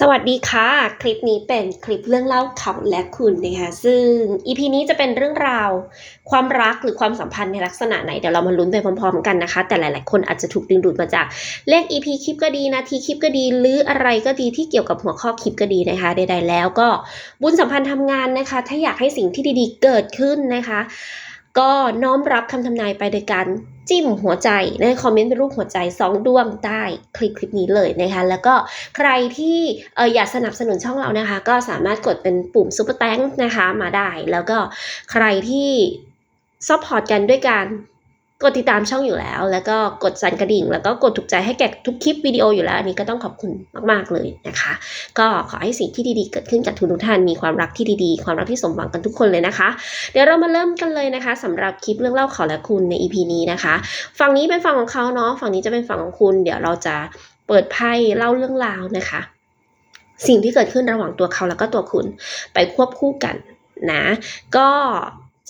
สวัสดีค่ะ คลิปนี้เป็นคลิปเรื่องเล่าเขาและคุณนะคะซึ่ง EP นี้จะเป็นเรื่องราว ความรักหรือความสัมพันธ์ในลักษณะไหนเดี๋ยวเรามาลุ้นไปพร้อมๆกันนะคะ แต่หลายๆ คนอาจจะถูกดึงดูดมาจากเลข EP คลิปก็ดีนาทีคลิปก็ดี หรืออะไรก็ดีที่เกี่ยวกับหัวข้อคลิปก็ดีนะคะใดๆแล้วก็บุญสัมพันธ์ทำงานนะคะ ถ้าอยากให้สิ่งที่ดีๆเกิดขึ้นนะคะ ก็น้อมรับคำทำนายไปโดยการ จิ้มหัวใจในคอมเมนต์เป็นรูปหัวใจสองดวงใต้คลิปคลิปนี้เลยนะคะ แล้วก็ใครที่อออยากสนับสนุนช่องเรานะคะ ก็สามารถกดเป็นปุ่มซุปเปอร์แตงนะคะมาได้ แล้วก็ใครที่ซัพพอร์ตกันด้วยการ กดติดตามช่องอยู่แล้ว แล้วก็กดสั่นกระดิ่ง แล้วก็กดถูกใจให้แก่ทุกคลิปวิดีโออยู่แล้วอันนี้ก็ต้องขอบคุณมาก ๆ เลยนะคะ ก็ขอให้สิ่งที่ดีๆ เกิดขึ้นกับทุกท่านมีความรักที่ดีๆ ความรักที่สมหวังกันทุกคนเลยนะคะ เดี๋ยวเรามาเริ่มกันเลยนะคะสำหรับคลิปเรื่องเล่าขอและคุณใน EP นี้นะคะ ฝั่งนี้เป็นฝั่งของเขาเนาะฝั่งนี้จะเป็นฝั่งของคุณ เดี๋ยวเราจะเปิดไพ่เล่าเรื่องราวนะคะ สิ่งที่เกิดขึ้นระหว่างตัวเขาแล้วก็ตัวคุณ ไปควบคู่กันนะ ก็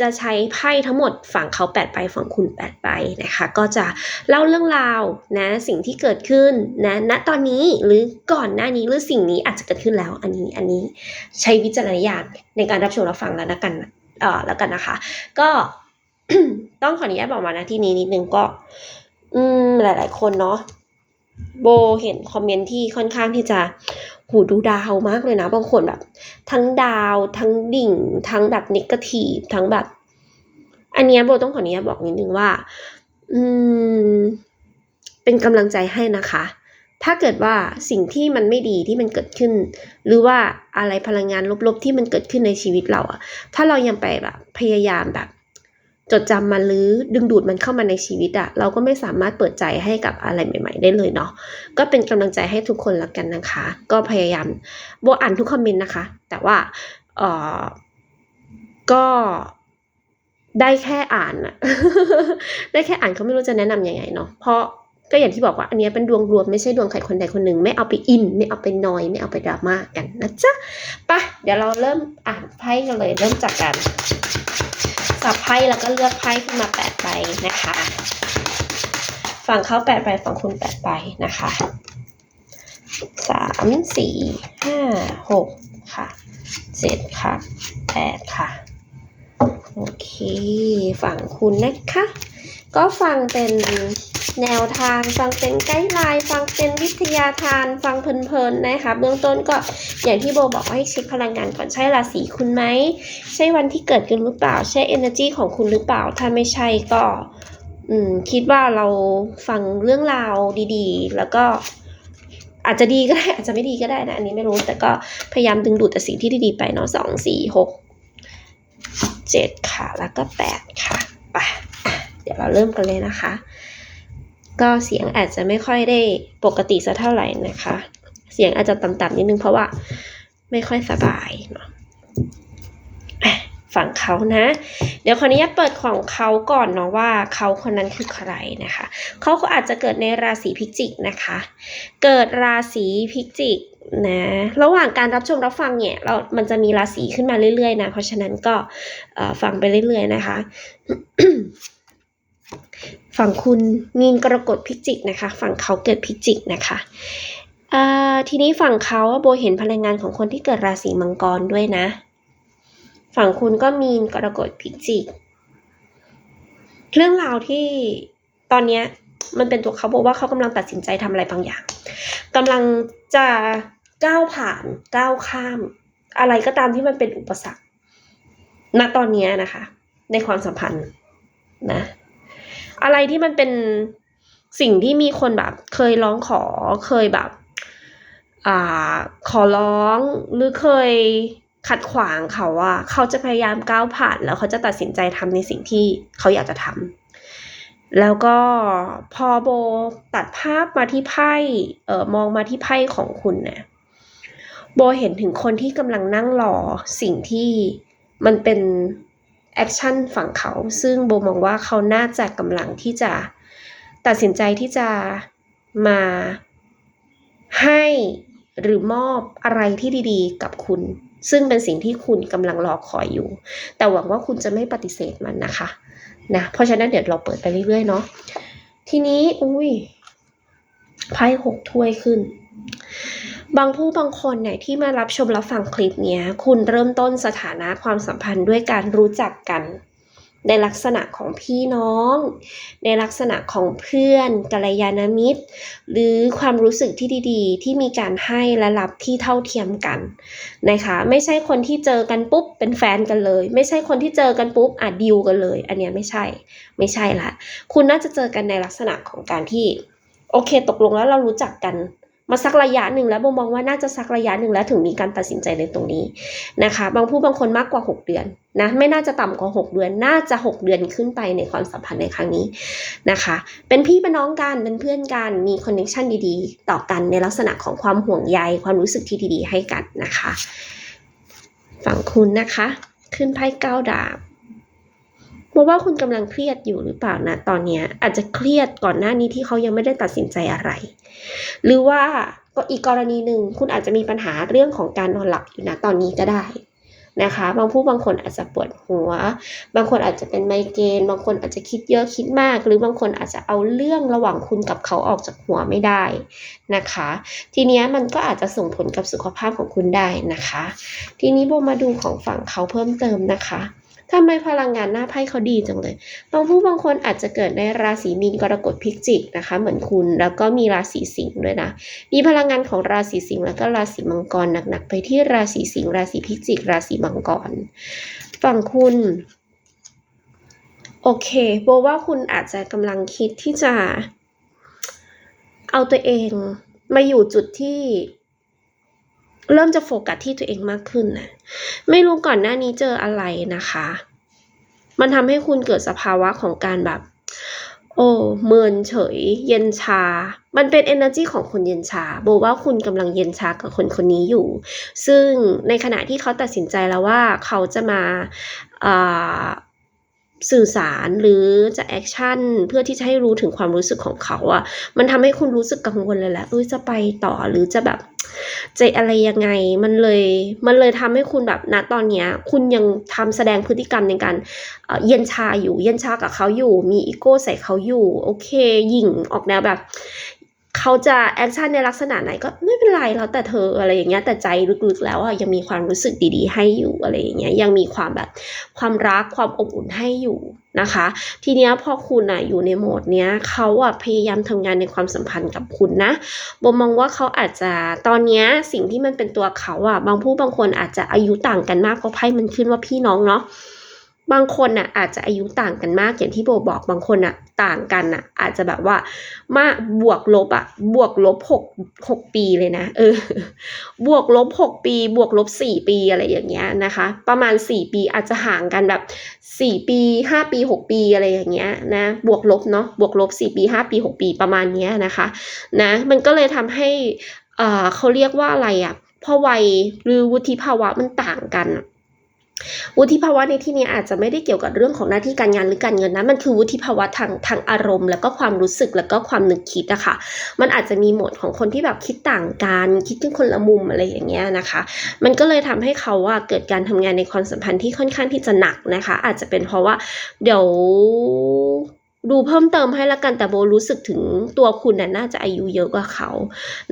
จะใช้ไพ่ทั้งหมดฝั่งเขาแปดใบฝั่งคุณแปดใบนะคะ ก็จะเล่าเรื่องราวนะสิ่งที่เกิดขึ้นนะณตอนนี้หรือก่อนหน้านี้หรือสิ่งนี้อาจจะเกิดขึ้นแล้วอันนี้อันนี้ใช้วิจารณญาณในการรับชมรับฟังแล้วนะกันเออแล้วกันนะคะ ก็ต้องขออนุญาตบอกมานะที่นี้นิดนึงก็ อืมหลาย ๆ คนเนาะโบเห็นคอมเมนต์ที่ค่อนข้างที่จะหูดูดาวมากเลยนะบางคนแบบ ทั้งดาว ทั้งดิ่ง ทั้งแบบนิเกทีฟทั้งแบบ อันเนี้ยโบต้องขออนุญาตบอกนิดนึงว่า อืม เป็นกำลังใจให้นะคะ ถ้าเกิดว่าสิ่งที่มันไม่ดีที่มันเกิดขึ้น หรือว่าอะไรพลังงานลบๆที่มันเกิดขึ้นในชีวิตเราอะถ้าเรายังไปแบบพยายามแบบ จดจำมันหรือดึงดูดมันเข้ามาในชีวิตอะเราก็ไม่สามารถเปิดใจให้กับอะไรใหม่ ๆ ได้เลยเนาะก็เป็นกำลังใจให้ทุกคนละกันนะคะ ก็พยายามโบอ่านทุกคอมเมนต์นะคะ แต่ว่าเออก็ได้แค่อ่านอะได้แค่อ่านเขาไม่รู้จะแนะนำยังไงเนาะเพราะก็อย่างที่บอกว่าอันนี้เป็นดวงรวมไม่ใช่ดวงใครคนใดคนหนึ่งไม่เอาไปอิน ไม่เอาไปนอย ไม่เอาไปดราม่ากันนะจ๊ะไปะเดี๋ยวเราเริ่มอ่านไพ่กันเลยเริ่มจากการ กับไพ่แล้วก็เลือกไพ่ขึ้นมาแปดใบนะคะ ฝั่งเขาแปดใบฝั่งคุณแปดใบนะคะสามสี่ห้าหกค่ะเจ็ดค่ะแปดค่ะ โอเค ฝั่งคุณนะคะ ก็ฟังเป็น แนวทาง ฟังเป็นไกด์ไลน์ฟังเป็นวิทยาทาน ฟังเพลินๆนะคะ เบื้องต้นก็อย่างที่โบบอกว่าให้เช็คพลังงานก่อนใช่ราศีคุณไหม ใช่วันที่เกิดกันหรือเปล่า ใช่ energy ของคุณหรือเปล่า ถ้าไม่ใช่ก็คิดว่าเราฟังเรื่องราวดีๆ แล้วก็อาจจะดีก็ได้อาจจะไม่ดีก็ได้นะ อันนี้ไม่รู้แต่ก็พยายามดึงดูดแต่สิ่งที่ดีๆไปเนาะสองสี่หกเจ็ดค่ะ แล้วก็แปดค่ะไปะเดี๋ยวเราเริ่มกันเลยนะคะ ก็เสียงอาจจะไม่ค่อยได้ปกติสักเท่าไหร่นะคะ เสียงอาจจะต่ำๆนิดนึงเพราะว่าไม่ค่อยสบายเนาะฝั่งเขานะ เดี๋ยวขออนุญาตเปิดของเขาก่อนเนาะว่าเขาคนนั้นคือใครนะคะ เขาก็อาจจะเกิดในราศีพิจิกนะคะ เกิดราศีพิจิกนะระหว่างการรับชมรับฟังเนี่ยเรา มันจะมีราศีขึ้นมาเรื่อยๆนะ เพราะฉะนั้นก็ฟังไปเรื่อยๆนะคะ ฝั่งคุณมีนกรกฎพิจิกนะคะ ฝั่งเขาเกิดพิจิกนะคะทีนี้ฝั่งเขาโบเห็นพลังงานของคนที่เกิดราศีมังกรด้วยนะ ฝั่งคุณก็มีนกรกฎพิจิก เรื่องราวที่ตอนนี้มันเป็นตัวเขาบอกว่าเขากำลังตัดสินใจทำอะไรบางอย่างกำลังจะก้าวผ่านก้าวข้าม อะไรก็ตามที่มันเป็นอุปสรรคณตอนนี้นะคะ ในความสัมพันธ์นะ อะไรที่มันเป็นสิ่งที่มีคนแบบ เคยร้องขอเคยแบบ อ่า ขอร้องหรือเคยขัดขวางเขาอะเขาจะพยายามก้าวผ่าน แล้วเขาจะตัดสินใจทำในสิ่งที่เขาอยากจะทำแล้วก็พอโบตัดภาพมาที่ไพ่เอ่อมองมาที่ไพ่ของคุณเนี่ยโบเห็นถึงคนที่กำลังนั่งรอสิ่งที่มันเป็น แอคชั่นฝั่งเขา ซึ่งโบมองว่าเขาน่าจะกำลังที่จะตัดสินใจที่จะมาให้หรือมอบอะไรที่ดีๆ กับคุณ ซึ่งเป็นสิ่งที่คุณกำลังรอคอยอยู่ แต่หวังว่าคุณจะไม่ปฏิเสธมันนะคะนะเพราะฉะนั้นเดี๋ยวเราเปิดไปเรื่อยๆเนาะทีนี้อุ้ยไพ่หกถ้วยขึ้น บางผู้บางคนเนี่ยที่มารับชมรับฟังคลิปเนี้ยคุณเริ่มต้นสถานะความสัมพันธ์ด้วยการรู้จักกัน ในลักษณะของพี่น้อง ในลักษณะของเพื่อนกัลยาณมิตร หรือความรู้สึกที่ดีๆ ที่มีการให้และรับที่เท่าเทียมกันนะคะไม่ใช่คนที่เจอกันปุ๊บเป็นแฟนกันเลย ไม่ใช่คนที่เจอกันปุ๊บอะดิวกันเลย อันเนี้ยไม่ใช่ไม่ใช่ละคุณน่าจะเจอกันในลักษณะของการที่โอเค ตกลงแล้วเรารู้จักกัน มาสักระยะหนึ่งแล้วโบมองว่าน่าจะสักระยะหนึ่งแล้วถึงมีการตัดสินใจในตรงนี้นะคะ บางผู้บางคนมากกว่า 6 เดือนนะไม่น่าจะต่ำกว่า 6 เดือน น่าจะ 6 เดือนขึ้นไปในความสัมพันธ์ในครั้งนี้นะคะ เป็นพี่เป็นน้องกันเป็นเพื่อนกันมีคอนเนคชันดีๆ ต่อกันในลักษณะของความห่วงใยความรู้สึกที่ดีๆ ให้กันนะคะ ฝั่งคุณนะคะ ขึ้นไพ่เก้าดาบ บอกว่าคุณกำลังเครียดอยู่หรือเปล่านะตอนเนี้ยอาจจะเครียดก่อนหน้านี้ที่เขายังไม่ได้ตัดสินใจอะไร หรือว่าก็อีกกรณีหนึ่งคุณอาจจะมีปัญหาเรื่องของการนอนหลับอยู่นะตอนนี้ก็ได้นะคะ บางผู้บางคนอาจจะปวดหัว บางคนอาจจะเป็นไมเกรนบางคนอาจจะคิดเยอะคิดมาก หรือบางคนอาจจะเอาเรื่องระหว่างคุณกับเขาออกจากหัวไม่ได้นะคะ ทีนี้มันก็อาจจะส่งผลกับสุขภาพของคุณได้นะคะ ทีนี้โบมาดูของฝั่งเขาเพิ่มเติมนะคะ ทำไมพลังงานหน้าไพ่เขาดีจังเลย บางผู้บางคนอาจจะเกิดในราศีมีนกรกฎพิจิกนะคะ เหมือนคุณ แล้วก็มีราศีสิงห์ด้วยนะ มีพลังงานของราศีสิงห์แล้วก็ราศีมังกรหนักๆไปที่ราศีสิงห์ราศีพิจิก ราศีมังกร ฝั่งคุณโอเคโบว่าคุณอาจจะกำลังคิดที่จะ เอาตัวเองมาอยู่จุดที่ เริ่มจะโฟกัสที่ตัวเองมากขึ้นนะไม่รู้ก่อนหน้านี้เจออะไรนะคะ มันทำให้คุณเกิดสภาวะของการแบบ โอ้เมินเฉย เย็นชา มันเป็น energy ของคนเย็นชาโบว่าคุณกำลังเย็นชากับคนคนนี้อยู่ ซึ่งในขณะที่เขาตัดสินใจแล้วว่าเขาจะมาอ่า สื่อสารหรือจะแอคชั่นเพื่อที่จะให้รู้ถึงความรู้สึกของเขาอะมันทำให้คุณรู้สึกกังวลเลยแหละเอ้ยจะไปต่อหรือจะแบบจะอะไรยังไง มันเลยมันเลยทำให้คุณแบบณตอนเนี้ย คุณยังทำแสดงพฤติกรรมในการเอ่อเย็นชาอยู่ เย็นชากับเขาอยู่ มีอีโก้ใส่เขาอยู่ โอเค หยิ่งออกแนวแบบ เขาจะแอคชั่นในลักษณะไหนก็ไม่เป็นไรแล้วแต่เธออะไรอย่างเงี้ยแต่ใจลึกๆแล้วอะยังมีความรู้สึกดีๆ ให้อยู่อะไรอย่างเงี้ยยังมีความแบบความรักความอบอุ่นให้อยู่นะคะ ทีเนี้ยพอคุณอะอยู่ในโหมดเนี้ยเขาอะพยายามทำงานในความสัมพันธ์กับคุณนะโบมองว่าเขาอาจจะตอนเนี้ยสิ่งที่มันเป็นตัวเขาอะบางผู้บางคนอาจจะอายุต่างกันมากเพราะไพ่มันขึ้นว่าพี่น้องเนาะ บางคนน่ะอาจจะอายุต่างกันมากอย่างที่โบบอกบางคนน่ะต่างกันน่ะ อาจจะแบบว่า มากบวกลบอะบวกลบหกหกปีเลยนะเออบวกลบหกปี บวกลบสี่ปีอะไรอย่างเงี้ยนะคะ ประมาณสี่ปีอาจจะห่างกันแบบสี่ปีห้าปีหกปีอะไรอย่างเงี้ยนะบวกลบเนาะบวกลบสี่ปีห้าปีหกปีประมาณเนี้ยนะคะนะมันก็เลยทำให้เอ่อเขาเรียกว่าอะไรอะพอวัยหรือวุฒิภาวะมันต่างกันอะ วุฒิภาวะในที่นี้อาจจะไม่ได้เกี่ยวกับเรื่องของหน้าที่การงานหรือการเงินนะ มันคือวุฒิภาวะทางทางอารมณ์ แล้วก็ความรู้สึกแล้วก็ความนึกคิดอะค่ะ มันอาจจะมีโหมดของคนที่แบบคิดต่างกันคิดกันคนละมุมอะไรอย่างเงี้ยนะคะ มันก็เลยทำให้เขาว่าเกิดการทำงานในความสัมพันธ์ที่ค่อนข้างที่จะหนักนะคะ อาจจะเป็นเพราะว่าเดี๋ยว ดูเพิ่มเติมให้ละกันแต่โบรู้สึกถึงตัวคุณน่ะน่าจะอายุเยอะกว่าเขา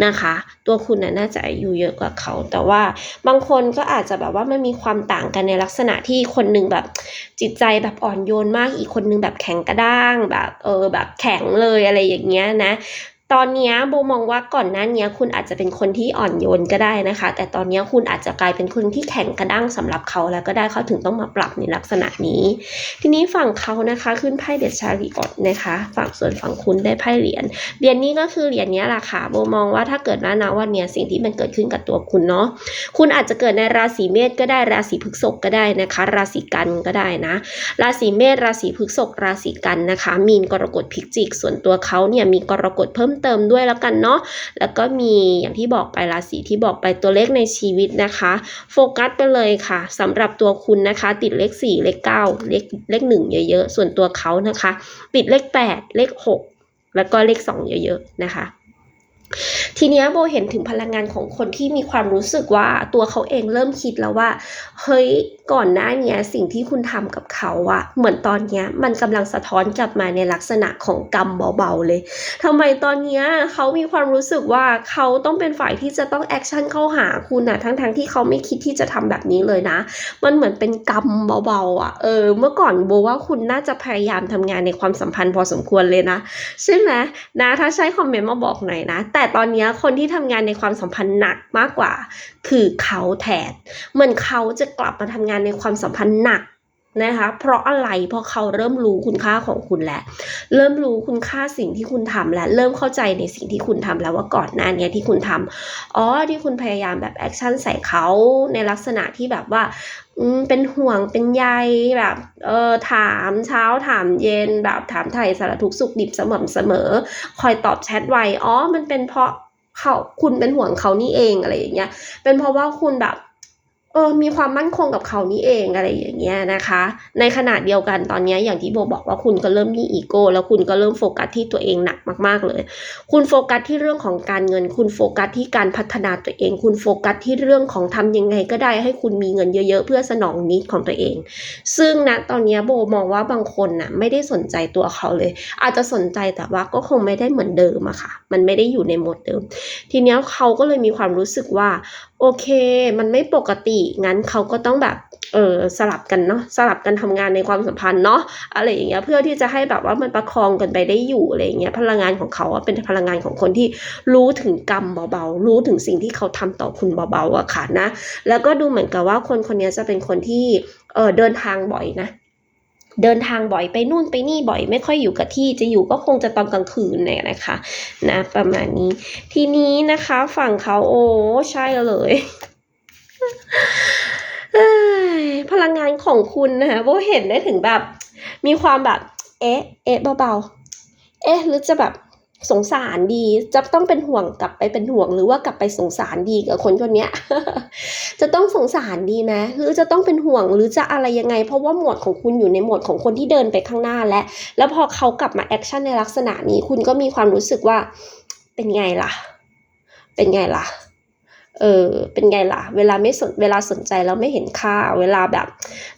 นะคะ ตัวคุณน่ะน่าจะอายุเยอะกว่าเขา แต่ว่าบางคนก็อาจจะแบบว่ามันมีความต่างกันในลักษณะที่คนหนึ่งแบบจิตใจแบบอ่อนโยนมากอีกคนหนึงแบบแข็งกระด้างแบบเออแบบแข็งเลยอะไรอย่างเงี้ยนะ ตอนนี้โบมองว่าก่อนหน้านี้คุณอาจจะเป็นคนที่อ่อนโยนก็ได้นะคะ แต่ตอนนี้คุณอาจจะกลายเป็นคนที่แข็งกระด้างสำหรับเขาแล้วก็ได้เขาถึงต้องมาปรับในลักษณะนี้ ทีนี้ฝั่งเขานะคะขึ้นไพ่เดชาริออดนะคะ ฝั่งส่วนฝั่งคุณได้ไพ่เหรียญเหรียญนี้ก็คือเหรียญนี้แหละค่ะโบมองว่าถ้าเกิดว่านะวันเนี้ยสิ่งที่มันเกิดขึ้นกับตัวคุณเนาะคุณอาจจะเกิดในราศีเมษก็ได้ราศีพฤษภก็ได้นะคะ ราศีกันก็ได้นะ ราศีเมษราศีพฤษภราศีกันนะคะ มีนกรกฎพิจิก ส่วนตัวเขาเนี่ยมีกรกฎเพิ่มเติมด้วยแล้วกันเนาะแล้วก็มีอย่างที่บอกไปราศีที่บอกไปตัวเลขในชีวิตนะคะ โฟกัสไปเลยค่ะสำหรับตัวคุณนะคะ ติดเลข 4 เลข 9 เลขเลข 1 เยอะๆ ส่วนตัวเขานะคะ ติดเลข 8 เลข 6 แล้วก็เลข 2 เยอะๆนะคะ ทีเนี้ยโบเห็นถึงพลังงานของคนที่มีความรู้สึกว่าตัวเขาเองเริ่มคิดแล้วว่า เฮ้ยก่อนหน้าเนี้ยสิ่งที่คุณทำกับเขาอะเหมือนตอนเนี้ยมันกำลังสะท้อนกลับมาในลักษณะของกรรมเบาๆเลยทำไมตอนเนี้ยเขามีความรู้สึกว่าเขาต้องเป็นฝ่ายที่จะต้องแอคชั่นเข้าหาคุณอะทั้งๆที่เขาไม่คิดที่จะทำแบบนี้เลยนะ มันเหมือนเป็นกรรมเบาๆอะเออ เมื่อก่อนโบว่าคุณน่าจะพยายามทำงานในความสัมพันธ์พอสมควรเลยนะใช่ไหมนะถ้าใช้คอมเมนต์มาบอกหน่อยนะแต่แต่ตอนนี้คนที่ทำงานในความสัมพันธ์หนักมากกว่า คือเขาแทนเหมือนเขาจะกลับมาทำงานในความสัมพันธ์หนัก นะคะ เพราะอะไรเพราะเขาเริ่มรู้คุณค่าของคุณแล้ว เริ่มรู้คุณค่าสิ่งที่คุณทำแล้ว เริ่มเข้าใจในสิ่งที่คุณทำแล้วว่าก่อนหน้านี้ที่คุณทำอ๋อที่คุณพยายามแบบแอคชั่นใส่เขาในลักษณะที่แบบว่าเป็นห่วงเป็นใยแบบเออถามเช้าถามเย็นแบบถามไถ่สารทุกสุขดิบเสมอเสมอ คอยตอบแชทไวอ๋อมันเป็นเพราะเขาคุณเป็นห่วงเขานี่เองอะไรอย่างเงี้ยเป็นเพราะว่าคุณแบบ เออมีความมั่นคงกับเขานี่เองอะไรอย่างเงี้ยนะคะ ในขณะเดียวกันตอนนี้อย่างที่โบบอกว่าคุณก็เริ่มมีอีโก้แล้วคุณก็เริ่มโฟกัสที่ตัวเองหนักมากๆเลย คุณโฟกัสที่เรื่องของการเงิน คุณโฟกัสที่การพัฒนาตัวเอง คุณโฟกัสที่เรื่องของทำยังไงก็ได้ ให้คุณมีเงินเยอะๆ เพื่อสนองนิดของตัวเอง ซึ่งนะตอนนี้โบมองว่าบางคนน่ะไม่ได้สนใจตัวเขาเลย อาจจะสนใจแต่ว่าก็คงไม่ได้เหมือนเดิมอะค่ะ มันไม่ได้อยู่ในโหมดเดิม ทีนี้เขาก็เลยมีความรู้สึกว่า โอเค มันไม่ปกติงั้นเขาก็ต้องแบบเออสลับกันเนาะสลับกันทำงานในความสัมพันธ์เนาะอะไรอย่างเงี้ยเพื่อที่จะให้แบบว่ามันประคองกันไปได้อยู่อะไรอย่างเงี้ยพลังงานของเขาเป็นพลังงานของคนที่รู้ถึงกรรมเบาๆรู้ถึงสิ่งที่เขาทำต่อคุณเบาๆอะค่ะนะ แล้วก็ดูเหมือนกับว่าคนคนนี้จะเป็นคนที่เออเดินทางบ่อยนะ เดินทางบ่อยไปนู่นไปนี่บ่อยไม่ค่อยอยู่กับที่จะอยู่ก็คงจะตอนกลางคืนเนี่ยนะคะนะประมาณนี้ ทีนี้นะคะฝั่งเขาโอ้ใช่เลยพลังงานของคุณนะคะโบเห็นได้ถึงแบบ มีความแบบ เอ๊ะ เอ๊ะเบาๆเอ๊ะหรือจะแบบ สงสารดีจะต้องเป็นห่วงกลับไปเป็นห่วงหรือว่ากลับไปสงสารดีกับคนคนนี้ยจะต้องสงสารดีไหมหรือจะต้องเป็นห่วงหรือจะอะไรยังไง เพราะว่าหมดของคุณอยู่ในหมดของคนที่เดินไปข้างหน้าและ แล้วพอเขากลับมาแอคชั่นในลักษณะนี้ คุณก็มีความรู้สึกว่าเป็นไงล่ะ เป็นไงล่ะ เออเป็นไงล่ะ เวลาไม่สนเวลาสนใจแล้วไม่เห็นค่า เวลาแบบ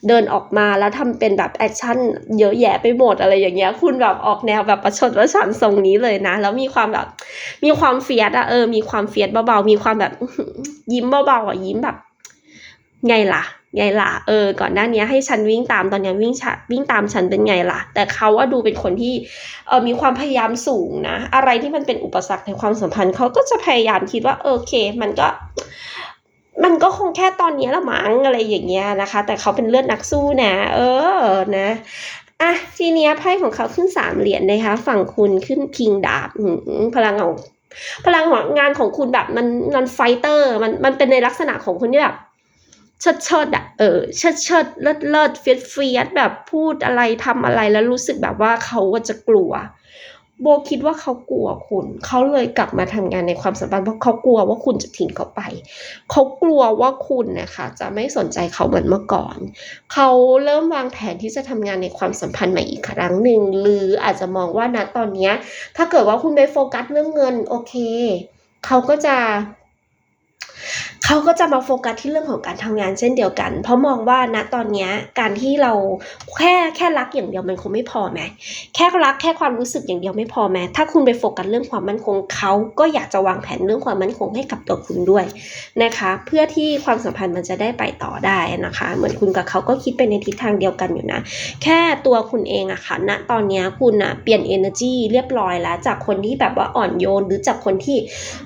เดินออกมาแล้วทำเป็นแบบแอคชั่นเยอะแยะไปหมดอะไรอย่างเงี้ย คุณแบบออกแนวแบบประชดประชันทรงนี้เลยนะ แล้วมีความแบบ มีความเฟียสอะเออ มีความเฟียสเบาๆ มีความแบบยิ้มเบาๆอะยิ้มแบบ ไงล่ะ ไงล่ะ เออ ก่อนหน้านี้ให้ฉันวิ่งตาม ตอนนี้วิ่งวิ่งตามฉันเป็นไงล่ะ แต่เขาว่าดูเป็นคนที่เออมีความพยายามสูงนะ อะไรที่มันเป็นอุปสรรคในความสัมพันธ์เขาก็จะพยายามคิดว่าโอเค มันก็มันก็คงแค่ตอนนี้ละมั้งอะไรอย่างเงี้ยนะคะ แต่เขาเป็นเลือดนักสู้นะ เออนะอะทีเนี้ยไพ่ของเขาขึ้นสามเหรียญนะคะ ฝั่งคุณขึ้นคิงดาบพลังของพลังของงานของคุณแบบมันมันไฟเตอร์ มันมันเป็นในลักษณะของคนที่แบบ เชิดเชิดอะเออเชิดเชิดเลิศเลิศเฟียสเฟียสแบบพูดอะไรทำอะไรแล้วรู้สึกแบบว่าเขาก็จะกลัว โบคิดว่าเขากลัวคุณ เขาเลยกลับมาทำงานในความสัมพันธ์เพราะเขากลัวว่าคุณจะทิ้งเขาไป เขากลัวว่าคุณนะคะจะไม่สนใจเขาเหมือนเมื่อก่อน เขาเริ่มวางแผนที่จะทำงานในความสัมพันธ์ใหม่อีกครั้งหนึ่งหรืออาจจะมองว่าณตอนเนี้ยถ้าเกิดว่าคุณไปโฟกัสเรื่องเงินโอเค เขาก็จะ เขาก็จะมาโฟกัสที่เรื่องของการทำงานเช่นเดียวกัน เพราะมองว่าณตอนนี้การที่เราแค่แค่รักอย่างเดียวมันคงไม่พอไหมแค่รักแค่ความรู้สึกอย่างเดียวไม่พอไหมถ้าคุณไปโฟกัสเรื่องความมั่นคงเขาก็อยากจะวางแผนเรื่องความมั่นคงให้กับตัวคุณด้วยนะคะ เพื่อที่ความสัมพันธ์มันจะได้ไปต่อได้นะคะ เหมือนคุณกับเขาก็คิดไปในทิศทางเดียวกันอยู่นะ แค่ตัวคุณเองอะค่ะณตอนนี้คุณอะเปลี่ยน energy เรียบร้อยแล้ว จากคนที่แบบว่าอ่อนโยนหรือจากคนที่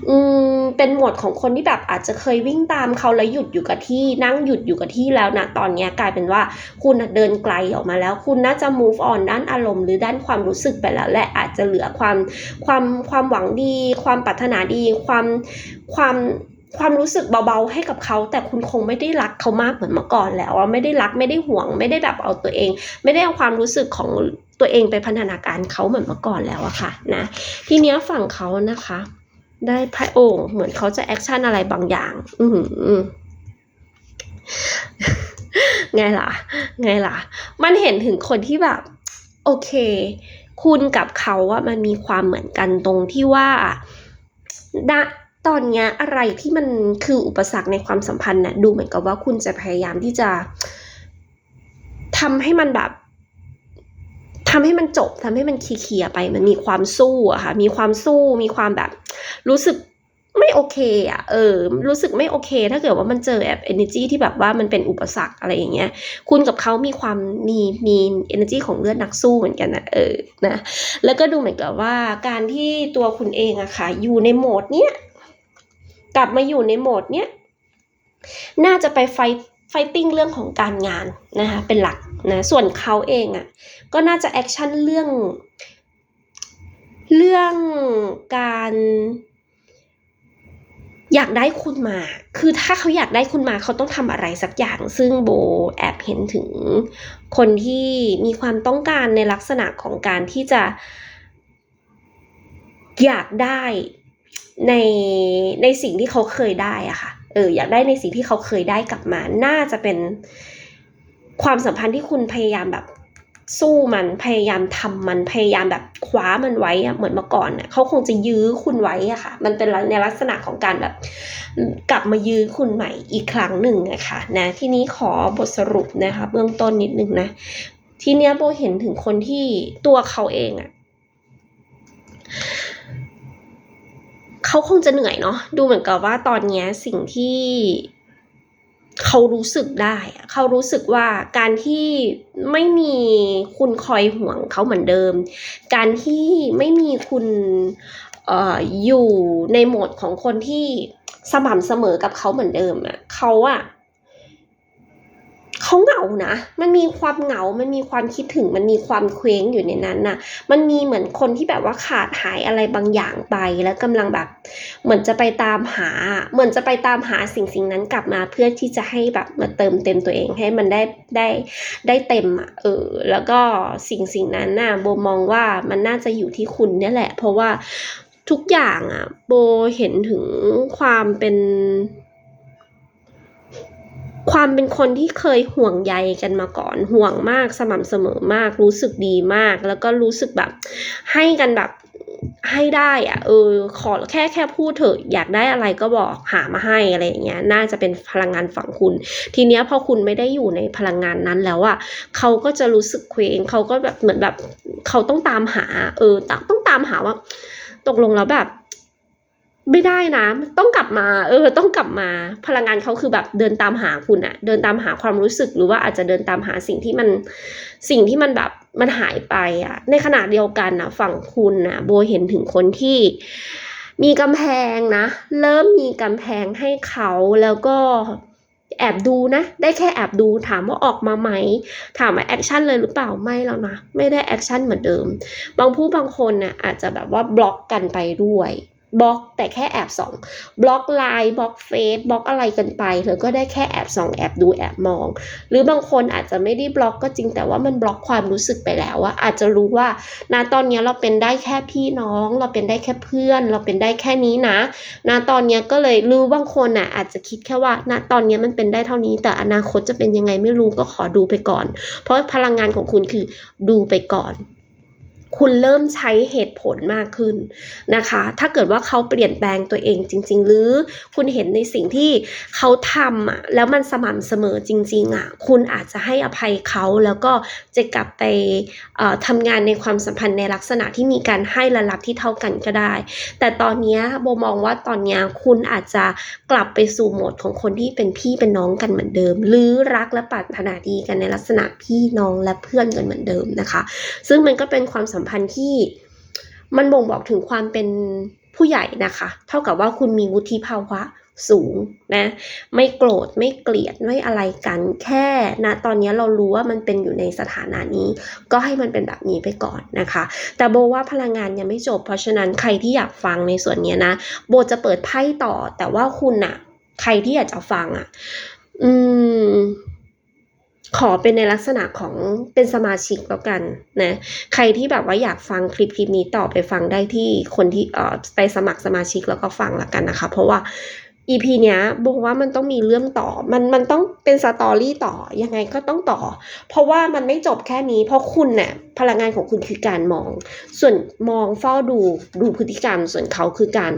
อืมเป็นหมดของคนที่แบบอาจจะเคยวิิ่งตามเขาแล้วหยุดอยู่กับที่นั่งหยุดอยู่กับที่แล้วนะตอนนี้กลายเป็นว่าคุณเดินไกลออกมาแล้ว คุณน่าจะ move on ด้านอารมณ์หรือด้านความรู้สึกไปแล้วและอาจจะเหลือความความความหวังดี ความปรารถนาดี ความความความรู้สึกเบาๆให้กับเขา แต่คุณคงไม่ได้รักเขามากเหมือนเมื่อก่อนแล้วไม่ได้รักไม่ได้ห่วง ไม่ได้แบบเอาตัวเอง ไม่ได้เอาความรู้สึกของตัวเองไปพันธนาการเขาเหมือนเมื่อก่อนแล้วอะค่ะนะทีเนี้ยฝั่งเขานะคะ ได้ไพ่โอ่งเหมือนเขาจะแอคชั่นอะไรบางอย่าง อือหือไงล่ะ ไงล่ะ มันเห็นถึงคนที่แบบ โอเค คุณกับเขาอะมันมีความเหมือนกันตรงที่ว่าณตอนเนี้ยอะไรที่มันคืออุปสรรคในความสัมพันธ์น่ะดูเหมือนกับว่าคุณจะพยายามที่จะทำให้มันแบบทำให้มันจบทำให้มันเคลียร์ไป มันมีความสู้อะค่ะ มีความสู้ มีความแบบ รู้สึกไม่โอเคอะเออ รู้สึกไม่โอเค ถ้าเกิดว่ามันเจอแบบ energy ที่แบบว่ามันเป็นอุปสรรคอะไรอย่างเงี้ย คุณกับเขามีความมีมี energy ของเลือดนักสู้เหมือนกันนะเออ นะ แล้วก็ดูเหมือนกับว่าการที่ตัวคุณเองอะค่ะ อยู่ในโหมดเนี้ย กลับมาอยู่ในโหมดเนี้ย น่าจะไปไฟไฟติ้งเรื่องของการงานนะคะ เป็นหลักนะ ส่วนเขาเองอะก็น่าจะแอคชั่นเรื่อง เรื่องการ อยากได้คุณมา คือถ้าเขาอยากได้คุณมาเขาต้องทำอะไรสักอย่าง ซึ่งโบแอบเห็นถึงคนที่มีความต้องการในลักษณะของการที่จะ อยากได้ในในสิ่งที่เขาเคยได้อะค่ะ เออ อยากได้ในสิ่งที่เขาเคยได้กลับมา น่าจะเป็นความสัมพันธ์ที่คุณพยายามแบบ สู้มันพยายามทำมันพยายามแบบคว้ามันไว้อะเหมือนเมื่อก่อนน่ะเขาคงจะยื้อคุณไว้อะค่ะ มันเป็นในลักษณะของการแบบกลับมายื้อคุณใหม่อีกครั้งหนึ่งอะค่ะนะทีนี้ขอบทสรุปนะคะเบื้องต้นนิดนึงนะทีเนี้ยโบเห็นถึงคนที่ตัวเขาเองอะเขาคงจะเหนื่อยเนาะดูเหมือนกับว่าตอนเนี้ยสิ่งที่ เขารู้สึกได้ เขารู้สึกว่าการที่ไม่มีคุณคอยห่วงเขาเหมือนเดิม การที่ไม่มีคุณอออยู่ในโหมดของคนที่สม่ำเสมอกับเขาเหมือนเดิมอะเขาอะ เขาเหงานะ มันมีความเหงา มันมีความคิดถึง มันมีความเคว้งอยู่ในนั้นน่ะ มันมีเหมือนคนที่แบบว่าขาดหายอะไรบางอย่างไป แล้วกำลังแบบ เหมือนจะไปตามหา เหมือนจะไปตามหาสิ่งสิ่งนั้นกลับมา เพื่อที่จะให้แบบมาเติมเต็มตัวเองให้มันได้ได้ได้เต็มอะ เออ แล้วก็สิ่งสิ่งนั้นน่ะโบมองว่ามันน่าจะอยู่ที่คุณเนี่ยแหละ เพราะว่าทุกอย่างอะ โบเห็นถึงความเป็น ความเป็นคนที่เคยห่วงใยกันมาก่อนห่วงมากสม่ำเสมอมาก รู้สึกดีมาก แล้วก็รู้สึกแบบ ให้กันแบบให้ได้อะเออขอแค่แค่พูดเถอะอยากได้อะไรก็บอกหามาให้อะไรอย่างเงี้ย น่าจะเป็นพลังงานฝั่งคุณ ทีเนี้ยพอคุณไม่ได้อยู่ในพลังงานนั้นแล้วอะเขาก็จะรู้สึกเคว้งเขาก็แบบเหมือนแบบเขาต้องตามหา เออต้องต้องตามหาว่า ตกลงแล้วแบบ ไม่ได้นะ ต้องกลับมา เออ ต้องกลับมา พลังงานเขาคือแบบเดินตามหาคุณอะเดินตามหาความรู้สึกหรือว่าอาจจะเดินตามหาสิ่งที่มันสิ่งที่มันแบบมันหายไปอะในขณะเดียวกันนะฝั่งคุณนะโบเห็นถึงคนที่มีกำแพงนะ เริ่มมีกำแพงให้เขาแล้วก็แอบดูนะ ได้แค่แอบดูถามว่าออกมาไหม ถามว่าแอคชั่นเลยหรือเปล่าไม่แล้วนะ ไม่ได้แอคชั่นเหมือนเดิม บางผู้บางคนน่ะอาจจะแบบว่าบล็อกกันไปด้วย บล็อกแต่แค่แอบส่องบล็อกไลน์บล็อกเฟซบล็อกอะไรกันไปเธอก็ได้แค่แอบส่องแอบดูแอบมอง หรือบางคนอาจจะไม่ได้บล็อกก็จริง แต่ว่ามันบล็อกความรู้สึกไปแล้วอะอาจจะรู้ว่าณตอนนี้เราเป็นได้แค่พี่น้อง เราเป็นได้แค่เพื่อน เราเป็นได้แค่นี้นะณตอนนี้ก็เลยรู้บางคนอะอาจจะคิดแค่ว่าณตอนนี้มันเป็นได้เท่านี้ แต่อนาคตจะเป็นยังไงไม่รู้ก็ขอดูไปก่อน เพราะพลังงานของคุณคือดูไปก่อน คุณเริ่มใช้เหตุผลมากขึ้นนะคะ ถ้าเกิดว่าเขาเปลี่ยนแปลงตัวเองจริง ๆ หรือคุณเห็นในสิ่งที่เขาทำอะแล้วมันสม่ำเสมอจริง ๆอะคุณอาจจะให้อภัยเขาแล้วก็จะกลับไปทำงานในความสัมพันธ์ในลักษณะที่มีการให้และรับที่เท่ากันก็ได้ แต่ตอนนี้โบมองว่าตอนนี้คุณอาจจะกลับไปสู่โหมดของคนที่เป็นพี่เป็นน้องกันเหมือนเดิม หรือรักและปรารถนาดีกันในลักษณะพี่น้องและเพื่อนกันเหมือนเดิมนะคะ ซึ่งมันก็เป็นความสัมพันธ์ที่มันบ่งบอกถึงความเป็นผู้ใหญ่นะคะ เท่ากับว่าคุณมีวุฒิภาวะสูงนะ ไม่โกรธไม่เกลียดไม่อะไรกันแค่นะตอนนี้เรารู้ว่ามันเป็นอยู่ในสถานะนี้ ก็ให้มันเป็นแบบนี้ไปก่อนนะคะ แต่โบว่าพลังงานยังไม่จบ เพราะฉะนั้นใครที่อยากฟังในส่วนนี้นะ โบจะเปิดไพ่ต่อ แต่ว่าคุณอะใครที่อยากจะฟังอะอืม ขอเป็นในลักษณะของเป็นสมาชิกแล้วกันนะใครที่แบบว่าอยากฟังคลิปคลิปนี้ต่อไปฟังได้ที่คนที่เอ่อไปสมัครสมาชิกแล้วก็ฟังละกันนะคะ เพราะว่า EP เนี้ยบอกว่ามันต้องมีเรื่องต่อ มันมันต้องเป็นสตอรี่ต่อ ยังไงก็ต้องต่อ เพราะว่ามันไม่จบแค่นี้ เพราะคุณเนี่ยพลังงานของคุณคือการมอง ส่วนมองเฝ้าดูดูพฤติกรรม ส่วนเขาคือการ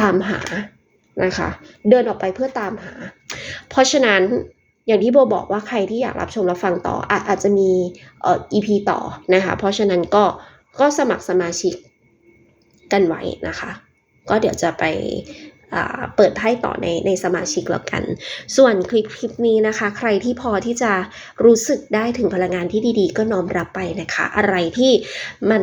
ตามหานะคะ เดินออกไปเพื่อตามหา เพราะฉะนั้น อย่างที่โบบอกว่าใครที่อยากรับชมรับฟังต่ออาอาจจะมีเอ่อ EP ต่อนะคะ เพราะฉะนั้นก็ก็สมัครสมาชิกกันไว้นะคะ ก็เดี๋ยวจะไปอ่าเปิดไพ่ต่อในในสมาชิกแล้วกัน ส่วนคลิปคลิปนี้นะคะ ใครที่พอที่จะรู้สึกได้ถึงพลังงานที่ดีๆ ก็น้อมรับไปนะคะ อะไรที่มัน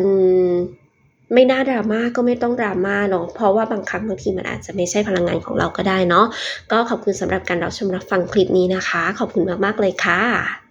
ไม่น่าดราม่าก็ไม่ต้องดราม่าเนาะเพราะว่าบางครั้งบางทีมันอาจจะไม่ใช่พลังงานของเราก็ได้เนาะก็ขอบคุณสำหรับการรับชมรับฟังคลิปนี้นะคะ ขอบคุณมากๆเลยค่ะ